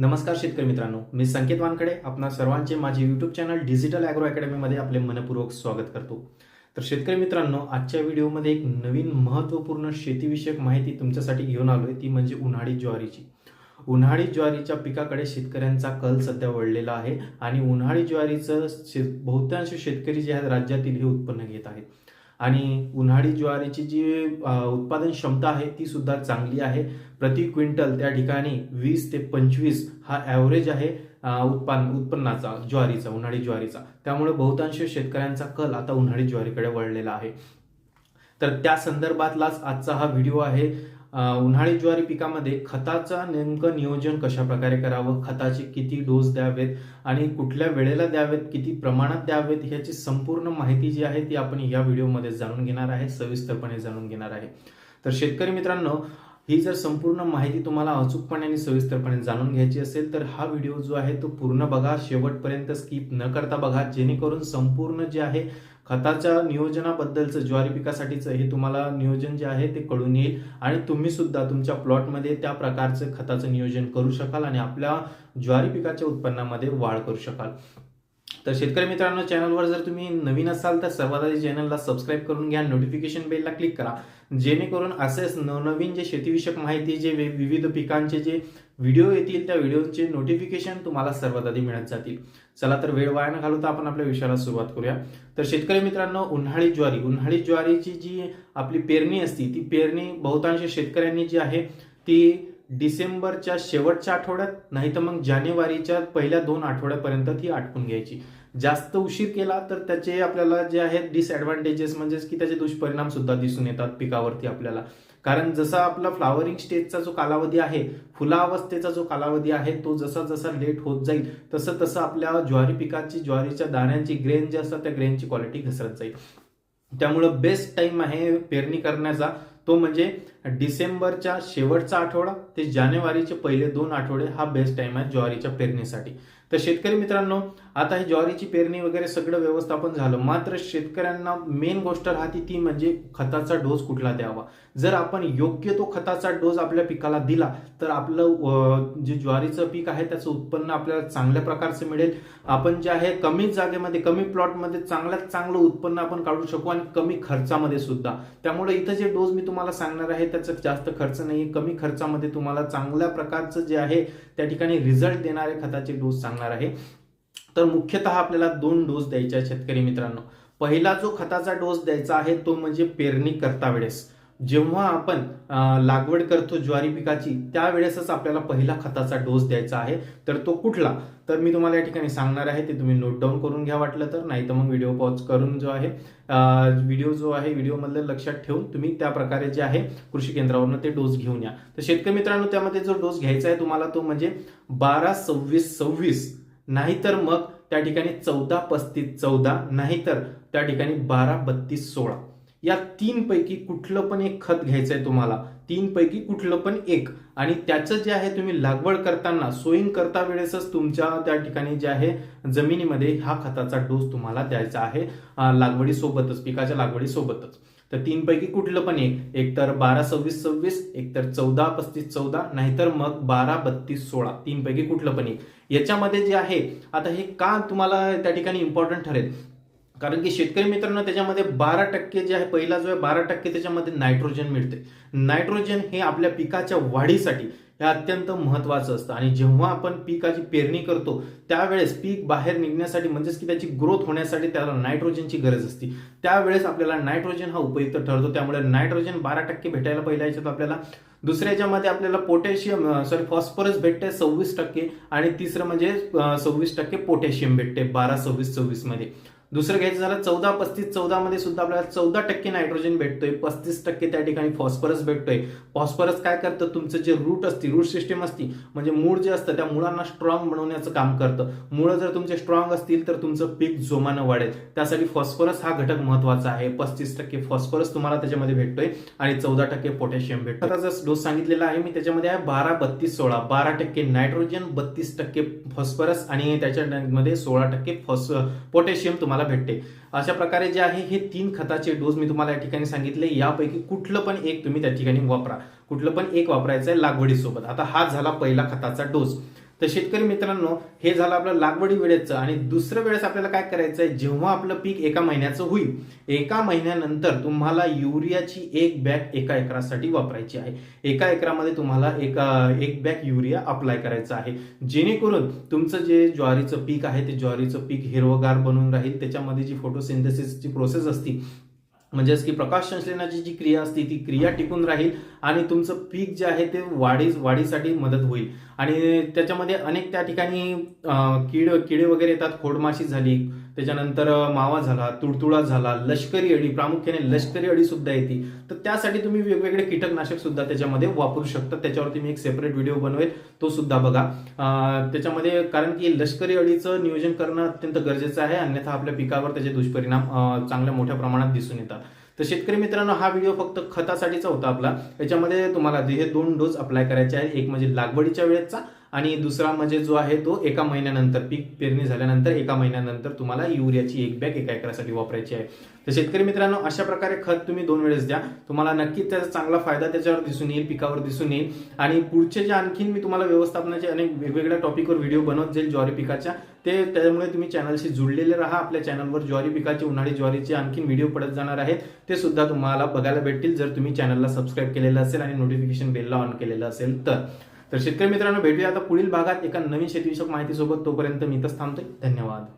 नमस्कार शेतकरी मित्रांनो मी संकेत वानकडे आपणा सर्वांचे माझे युट्यूब चॅनल डिजिटल ॲग्रो अकॅडमीमध्ये आपले मनपूर्वक स्वागत करतो. तर शेतकरी मित्रांनो आजच्या व्हिडिओमध्ये एक नवीन महत्त्वपूर्ण शेतीविषयक माहिती तुमच्यासाठी घेऊन आलो आहे ती म्हणजे उन्हाळी ज्वारीची. उन्हाळी ज्वारीच्या पिकाकडे शेतकऱ्यांचा कल सध्या वळलेला आहे आणि उन्हाळी ज्वारीचं शे बहुतांश शेतकरी जे आहेत राज्यातील हे उत्पन्न घेत आहेत. आणि उन्हाळी ज्वारीची जी उत्पादन क्षमता आहे ती सुद्धा चांगली आहे. प्रति क्विंटल त्या ठिकाणी वीस ते पंचवीस हा ॲव्हरेज आहे उत्पन्न उत्पन्नाचा ज्वारीचा उन्हाळी ज्वारीचा. त्यामुळे बहुतांश शेतकऱ्यांचा कल आता उन्हाळी ज्वारीकडे वळलेला आहे. तर त्या संदर्भातलाच आजचा हा व्हिडिओ आहे. उन्हाळी ज्वारी पिकामध्ये खताचा नेमकं नियोजन कशा प्रकारे करावं? खताचे किती डोस द्यावेत? आणि कुठल्या वेळेला द्यावेत? किती प्रमाणात द्यावेत? ह्याची संपूर्ण माहिती जी आहे ती आपण या व्हिडिओमध्ये जाणून घेणार आहे सविस्तरपणे जाणून घेणार आहे. तर शेतकरी मित्रांनो ही जर संपूर्ण माहिती तुम्हाला अचूकपणे आणि सविस्तरपणे जाणून घ्यायची असेल तर हा व्हिडिओ जो आहे तो पूर्ण बघा. शेवटपर्यंत स्किप न करता बघा. जेणेकरून संपूर्ण जे आहे खताच्या नियोजनाबद्दलचं ज्वारी पिकासाठीचं हे तुम्हाला नियोजन जे आहे ते कळून येईल. आणि तुम्ही सुद्धा तुमच्या प्लॉटमध्ये त्या प्रकारचं खताचं नियोजन करू शकाल आणि आपल्या ज्वारी पिकाच्या उत्पन्नामध्ये वाढ करू शकाल. तर शेतकरी मित्रांनो चॅनलवर जर तुम्ही नवीन असाल तर सर्वात आधी चॅनलला सबस्क्राईब करून घ्या. नोटिफिकेशन बेलला क्लिक करा. जेणेकरून असेच नवनवीन जे शेतीविषयक माहिती जे विविध पिकांचे जे व्हिडिओ येतील त्या व्हिडिओचे नोटिफिकेशन तुम्हाला सर्वात आधी मिळत जातील. चला तर वेळ वाया न घालवता आपण आपल्या विषयाला सुरुवात करूया. तर शेतकरी मित्रांनो उन्हाळी ज्वारी. उन्हाळी ज्वारीची जी आपली पेरणी असते ती पेरणी बहुतांश शेतकऱ्यांनी जी आहे ती डिसेंबरच्या शेवटच्या आठवड्यात नाही तर मग जानेवारीच्या पहिल्या दोन आठवड्यापर्यंत ती आटपून घ्यायची. जास्त उशीर केला तर त्याचे आपल्याला जे आहेत डिसएडव्हान्टेजेस म्हणजेच की त्याचे दुष्परिणाम सुद्धा दिसून येतात पिकावरती आपल्याला. कारण जसा आपला फ्लावरिंग स्टेजचा जो कालावधी आहे फुलावस्थेचा जो कालावधी आहे तो जसा जसा लेट होत जाईल तसं तसं आपल्या ज्वारी पिकाची ज्वारीच्या दाण्यांची ग्रेन जे असतात त्या ग्रेनची क्वालिटी घसरत जाईल. त्यामुळं बेस्ट टाइम आहे पेरणी करण्याचा तो म्हणजे डिसेंबरच्या शेवटचा आठवडा ते जानेवारीचे पहिले दोन आठवडे हा बेस्ट टाइम आहे ज्वारीच्या पेरणीसाठी. तर शेतकरी मित्रांनो आता ही ज्वारीची पेरणी वगैरे सगळं व्यवस्थापन झालं. मात्र शेतकऱ्यांना मेन गोष्ट राहते ती म्हणजे खताचा डोस कुठला द्यावा. जर आपण योग्य तो खताचा डोस आपल्या पिकाला दिला तर आपलं जे ज्वारीचं पीक आहे त्याचं उत्पन्न आपल्याला चांगल्या प्रकारचं मिळेल. आपण जे आहे कमी जागेमध्ये कमी प्लॉटमध्ये चांगल्यात चांगलं उत्पन्न आपण काढू शकू आणि कमी खर्चामध्ये सुद्धा. त्यामुळे इथं जे डोस मी तुम्हाला सांगणार आहे त्याचा जास्त खर्च नाही कमी खर्चामध्ये तुम्हाला चांगल्या प्रकारचं जे आहे त्या ठिकाणी रिझल्ट देणारे खताचे डोस सांगणार आहे. तर मुख्यतः आपल्याला दोन डोस द्यायचे आहेत शेतकरी मित्रांनो. पहिला जो खताचा डोस द्यायचा आहे तो म्हणजे पेरणी करता वेळेस. जेव्हा आपण लागवड करतो ज्वारी पिकाची त्यावेळेसच आपल्याला पहिला खताचा डोस द्यायचा आहे. तर तो कुठला? तर मी तुम्हाला या ठिकाणी सांगणार आहे ते तुम्ही नोट डाऊन करून घ्या वाटलं तर नाही तर मग व्हिडिओ पॉज करून जो आहे व्हिडिओ जो आहे व्हिडिओमधलं लक्षात ठेवून तुम्ही त्या प्रकारे जे आहे कृषी केंद्रावरनं ते डोस घेऊन या. तर शेतकरी मित्रांनो त्यामध्ये जो डोस घ्यायचा आहे तुम्हाला तो म्हणजे बारा सव्वीस सव्वीस. नाहीतर मग त्या ठिकाणी चौदा पस्तीस चौदा. नाहीतर त्या ठिकाणी बारा बत्तीस सोळा. या तीनपैकी कुठलं पण एक खत घ्यायचं आहे तुम्हाला तीनपैकी कुठलं पण एक. आणि त्याचं जे आहे तुम्ही लागवड करताना सोईंग करता वेळेसच तुमच्या त्या ठिकाणी जे आहे जमिनीमध्ये हा खताचा डोस तुम्हाला द्यायचा आहे लागवडीसोबतच पिकाच्या लागवडीसोबतच. तर तीनपैकी कुठलं पण एक एकतर बारा सव्वीस सव्वीस एक तर चौदा पस्तीस चौदा नाहीतर मग बारा बत्तीस सोळा तीनपैकी कुठलं पण एक. याच्यामध्ये जे आहे आता हे का तुम्हाला त्या ठिकाणी इम्पॉर्टंट ठरेल? कारण की शेतकरी मित्रांनो त्याच्यामध्ये बारा टक्के जे आहे पहिला जो आहे बारा टक्के त्याच्यामध्ये नायट्रोजन मिळते. नायट्रोजन हे आपल्या पिकाच्या वाढीसाठी हे अत्यंत महत्वाचं असतं. आणि जेव्हा आपण पिकाची पेरणी करतो त्यावेळेस पीक बाहेर निघण्यासाठी म्हणजेच की त्याची ग्रोथ होण्यासाठी त्याला नायट्रोजनची गरज असते. त्यावेळेस आपल्याला नायट्रोजन हा उपयुक्त ठरतो. त्यामुळे नायट्रोजन बारा टक्के भेटायला पहिल्या याच्यात आपल्याला दुसऱ्या याच्यामध्ये आपल्याला पोटॅशियम सॉरी फॉस्फरस भेटते सव्वीस टक्के आणि तिसरं म्हणजे सव्वीस टक्के पोटॅशियम भेटते बारा सव्वीस सव्वीसमध्ये दुसरं घ्यायचं झालं चौदा पस्तीस चौदामध्ये सुद्धा आपल्याला चौदा टक्के नायट्रोजन भेटतोय. पस्तीस टक्के त्या ठिकाणी फॉस्फरस भेटतोय. फॉस्फरस काय करतं? तुमचं जे रूट असते रूट सिस्टीम असती म्हणजे मूळ जे असतं त्या मुळांना स्ट्रॉंग बनवण्याचं काम करतं. मुळं जर तुमचे स्ट्रॉंग असतील तर तुमचं पीक जोमानं वाढेल. त्यासाठी फॉस्फरस हा घटक महत्त्वाचा आहे. पस्तीस टक्के फॉस्फरस तुम्हाला त्याच्यामध्ये भेटतोय आणि चौदा टक्के पोटॅशियम भेटतो त्याचा डोस सांगितलेला आहे मी त्याच्यामध्ये आहे बारा बत्तीस सोळा. बारा टक्के नायट्रोजन बत्तीस टक्के फॉस्फरस आणि त्याच्यामध्ये सोळा टक्के फॉस पोटॅशियम तुम्हाला भेटते. अशा प्रकारे जे आहे हे तीन खताचे डोस मी तुम्हाला या ठिकाणी सांगितले. यापैकी कुठलं पण एक तुम्ही त्या ठिकाणी वापरा. कुठलं पण एक वापरायचं आहे लागवडीसोबत. आता हा झाला पहिला खताचा डोस. तर शेतकरी मित्रांनो हे झालं आपलं लागवडी वेळेचं आणि दुसरं वेळेस आपल्याला काय करायचं आहे जेव्हा आपलं पीक एका महिन्याचं होईल एका महिन्यानंतर तुम्हाला युरियाची एक बॅग एका एकरासाठी वापरायची आहे. एका एकरामध्ये तुम्हाला एक एक बॅग युरिया अप्लाय करायचा आहे. जेणेकरून तुमचं जे ज्वारीचं पीक आहे ते ज्वारीचं पीक हिरवगार बनून राहील. त्याच्यामध्ये जी फोटोसिंथेसिसची प्रोसेस असती म्हणजेच की प्रकाश संश्लेषणाची जी क्रिया असते ती क्रिया टिकून राहील आणि तुमचं पीक जे आहे ते वाढीस वाढीसाठी मदत होईल. आणि त्याच्यामध्ये अनेक त्या ठिकाणी अं, कीड किडे वगैरे येतात. खोडमाशी झाली त्याच्यानंतर मावा झाला तुडतुडा झाला लष्करी अळी प्रामुख्याने लष्करी अळी सुद्धा येते. तर त्यासाठी तुम्ही वेगवेगळे कीटकनाशक सुद्धा त्याच्यामध्ये वापरू शकता. त्याच्यावरती मी एक सेपरेट व्हिडिओ बनवेल. तो सुद्धा बघा. त्याच्यामध्ये कारण की लष्करी अळीचं नियोजन करणं अत्यंत गरजेचं आहे. अन्यथा आपल्या पिकावर त्याचे दुष्परिणाम चांगल्या मोठ्या प्रमाणात दिसून येतात. तर शेतकरी मित्रांनो हा व्हिडिओ फक्त खतासाठीचा होता आपला. याच्यामध्ये तुम्हाला हे दोन डोस अप्लाय करायचे आहेत एक म्हणजे लागवडीच्या वेळेचा आणि दुसरा म्हणजे जो आहे तो एका महिन्यानंतर पीक पेरणी झाल्यानंतर एका महिन्यानंतर तुम्हाला युरियाची एक बॅग एका एकरासाठी वापरायची आहे. तर शेतकरी मित्रांनो अशा प्रकारे खत तुम्ही दोन वेळेस द्या. तुम्हाला नक्कीच त्याचा चांगला फायदा त्याच्यावर दिसून येईल पिकावर दिसून येईल. आणि पुढचे जे आणखीन मी तुम्हाला व्यवस्थापनाचे अनेक वेगवेगळ्या टॉपिकवर व्हिडिओ बनवत जाईल ज्वारी पिकाच्या ते त्यामुळे तुम्ही चॅनलशी जुळलेले राहा. आपल्या चॅनलवर ज्वारी पिकाचे उन्हाळी ज्वारीचे आणखीन व्हिडिओ पडत जाणार आहेत. ते सुद्धा तुम्हाला बघायला भेटतील. जर तुम्ही चॅनलला सबस्क्राईब केलेलं असेल आणि नोटिफिकेशन बेलला ऑन केलेलं असेल तर. तर शेतकरी मित्रांनो भेटूया आता पुढील भागात एका नवीन शेतीविषयक माहितीसोबत. तोपर्यंत मी इथंच थांबतोय. धन्यवाद.